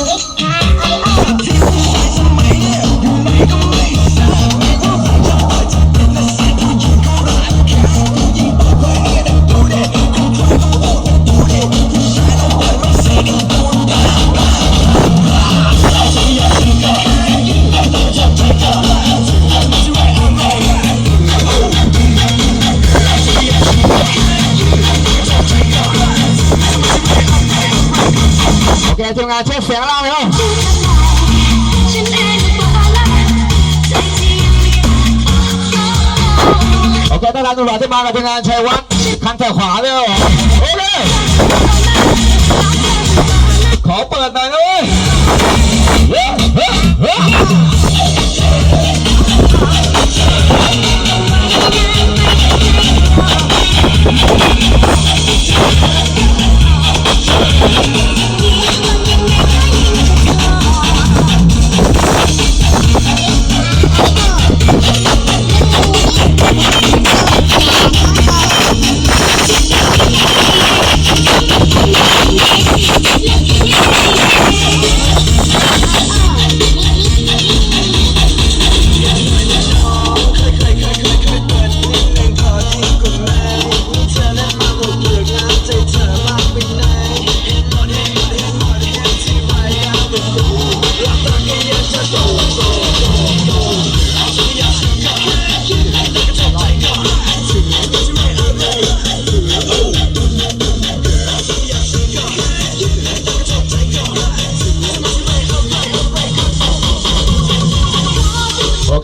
โอ ทีมงานเช็คเสียงล่างเลยครับฉันเองก็บอกแล้วใจที่ยังไม่โอเคต้อนรับตำรวจที่มากับทีมงานชัยวัฒน์คันแถวขวาเลยครับโอเคขอเปิดหน่อยนะเว้ย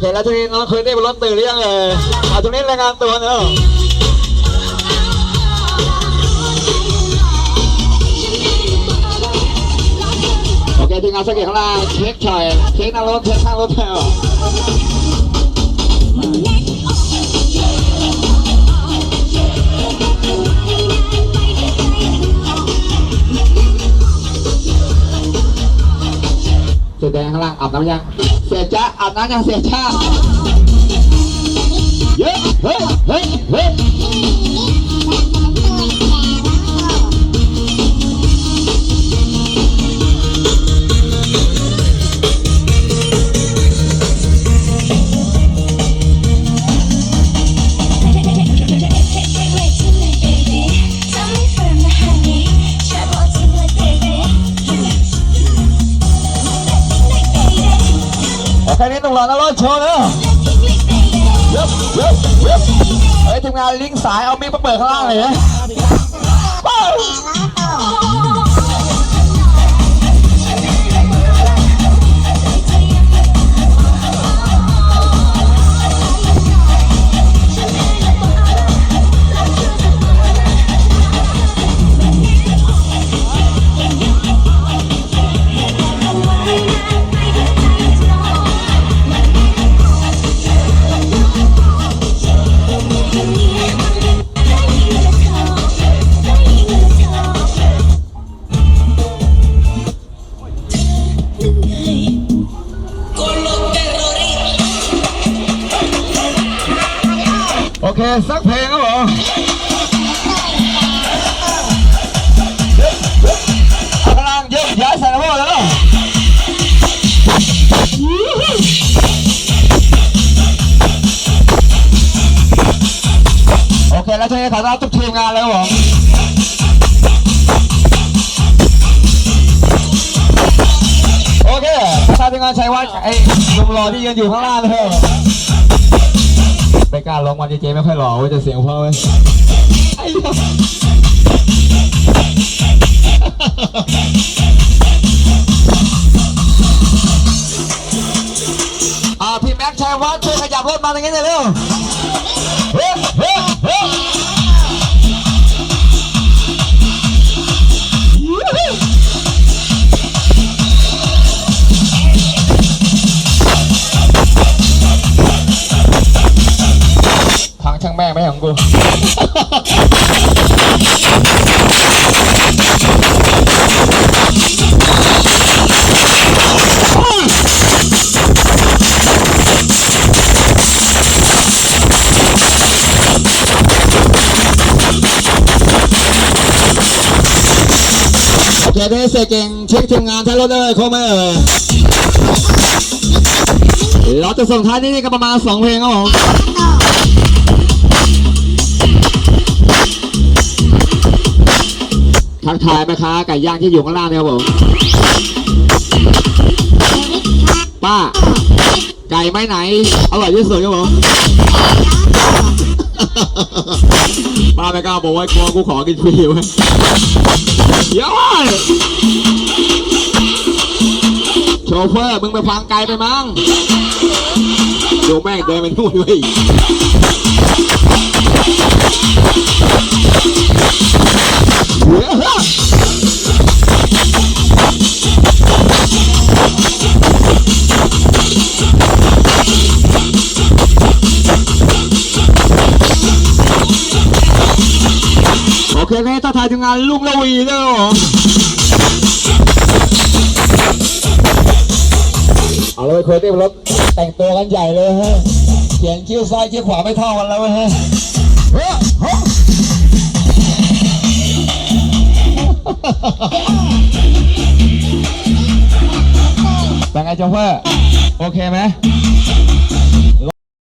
เฮ้ยเฮ้ยเฮ้ยโอเคแล้วทีนี้น้องเคยได้บนรถตื่นหรือยังเอ่ยเอาตรงนี้รายงานตัวเนอะโอเคทีมงานสเก็ตข้างล่างเช็คชอยเช็คหน้ารถเช็คข้างรถแถวเสื้อแดงข้างล่างอาบน้ำยัง เสียจ้าอาบน้ำกันเสียจ้าเย้เฮ้ยเฮ้ยเฮ้ย โอเคนี้ต้องรอนะรถโชว์เนอะเย็บเย็บเย็บเฮ้ยทีมงานลิงก์สายเอามิกมาเปิดข้างล่างเลยนะ เค สักเพลงครับผมเย็บเย็บเอาข้างล่างเย็บย้ายใส่ระเบิดแล้วโอเค แล้วทีนี้ขอต้อนรับทุกทีมงานเลยครับผมโอเคถ้าทีมงานชัยวัฒน์ไอ้หนุ่มหล่อที่ยืนอยู่ข้างล่างเลย ไม่กล้าร้องวันเจเจไม่ค่อยหล่อเว้ยจะเสียงเพราะเว้ยไอ้เหี้ยอ่าพี่แม็กชัยวัฒน์ช่วยขยับรถมาตรงนี้หน่อยเร็วเฮ้ยเฮ้ย ได้เสกเก่งเช็คทีมงานท้รถเลยโครบไหมเอ่ยเราจะส่งท้ายที่นี่กันประมาณ 2 เพลงครับผมทักทายแม่ค้าไก่ย่างที่อยู่ข้างล่างเนี่ยครับผม ป้า ไก่ไม้ไหน อร่อยที่สุดครับผม ป้าไม่กล้าบอกว่ากลัวกูขอกินฟรีไว้เดี๋ยวเว้ยโชเฟอร์มึงไปฟังไกลไปมั้งดูแม่งเดินไปนู่นเว้ยเดี๋ ยวโอเคนี่ต้องถ่ายถึงงานลุงละวีด้วยครับผมเอาเลยเคยได้รถแต่งตัวกันใหญ่เลยฮะเขียนคิ้วซ้ายคิ้วขวาไม่เท่ากันแล้วฮะเฮ้ยเป็นไงโจเฟอร์โอเคไหม